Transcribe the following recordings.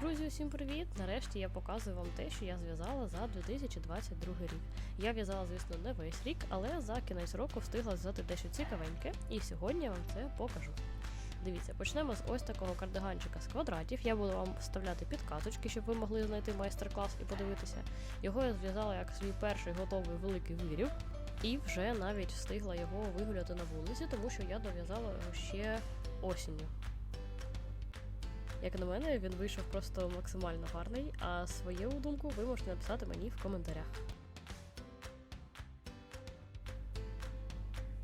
Друзі, усім привіт! Нарешті я показую вам те, що я зв'язала за 2022 рік. Я в'язала, звісно, не весь рік, але за кінець року встигла зв'язати дещо цікавеньке, і сьогодні я вам це покажу. Дивіться, почнемо з ось такого кардиганчика з квадратів. Я буду вам вставляти підказочки, щоб ви могли знайти майстер-клас і подивитися. Його я зв'язала як свій перший готовий великий виріб, і вже навіть встигла його вигуляти на вулиці, тому що я дов'язала його ще осінню. Як на мене, він вийшов просто максимально гарний, а свою думку ви можете написати мені в коментарях.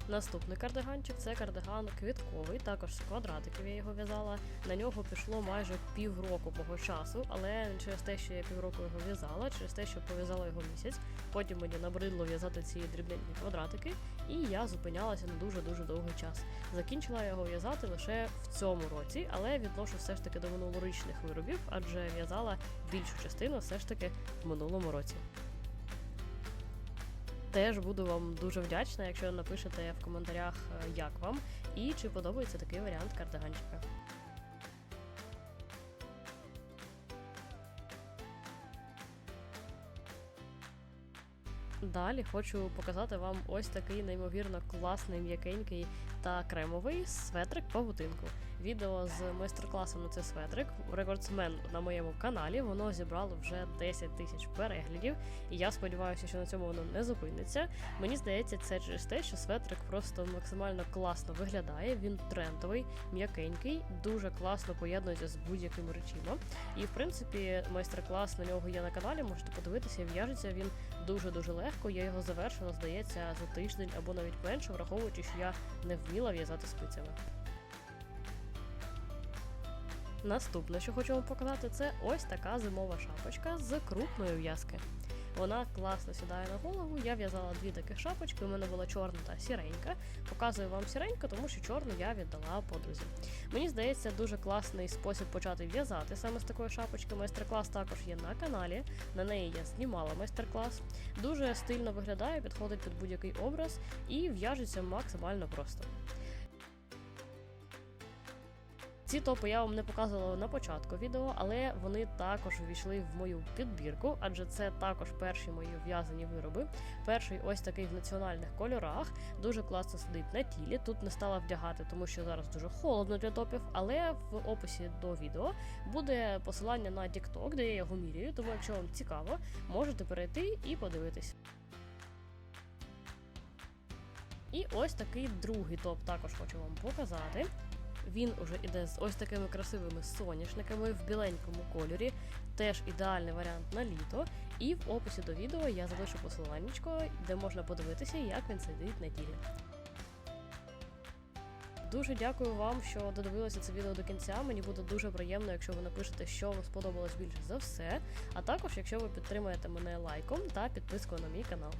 Наступний кардиганчик це кардиган квітковий, також з квадратиків я його в'язала. На нього пішло майже півроку мого часу, але не через те, що я півроку його в'язала, через те, що пов'язала його місяць. Потім мені набридло в'язати ці дрібненькі квадратики, і я зупинялася на дуже-дуже довгий час. Закінчила його в'язати лише в цьому році, але відношу все ж таки до минулорічних виробів, адже в'язала більшу частину все ж таки в минулому році. Теж буду вам дуже вдячна, якщо напишете в коментарях, е, як вам і чи подобається такий варіант кардиганчика. Далі хочу показати вам ось такий неймовірно класний, м'якенький та кремовий светрик павутинку. Відео з майстер-класом на цей светрик рекордсмен на моєму каналі. Воно зібрало вже 10 тисяч переглядів, і я сподіваюся, що на цьому воно не зупиниться. Мені здається, це через те, що светрик просто максимально класно виглядає. Він трендовий, м'якенький, дуже класно поєднується з будь-якими речима. І в принципі, майстер-клас на нього є на каналі. Можете подивитися, в'яжеться він дуже дуже легко. Я його завершила, здається, за тиждень або навіть менше, враховуючи, що я не вміла в'язати спицями. Наступне, що хочу вам показати, це ось така зимова шапочка з крупної в'язки. Вона класно сідає на голову. Я в'язала дві таких шапочки. У мене була чорна та сіренька. Показую вам сіреньку, тому що чорну я віддала подрузі. Мені здається, дуже класний спосіб почати в'язати саме з такої шапочки. Майстер-клас також є на каналі. На неї я знімала майстер-клас. Дуже стильно виглядає, підходить під будь-який образ і в'яжеться максимально просто. Ці топи я вам не показувала на початку відео, але вони також увійшли в мою підбірку, адже це також перші мої в'язані вироби. Перший ось такий в національних кольорах, дуже класно сидить на тілі. Тут не стала вдягати, тому що зараз дуже холодно для топів. Але в описі до відео буде посилання на TikTok, де я його міряю. Тому, якщо вам цікаво, можете перейти і подивитись. І ось такий другий топ також хочу вам показати. Він уже іде з ось такими красивими соняшниками в біленькому кольорі. Теж ідеальний варіант на літо. І в описі до відео я залишу посиланнячко, де можна подивитися, як він сидить на тілі. Дуже дякую вам, що додивилися це відео до кінця. Мені буде дуже приємно, якщо ви напишете, що вам сподобалось більше за все. А також, якщо ви підтримаєте мене лайком та підпискою на мій канал.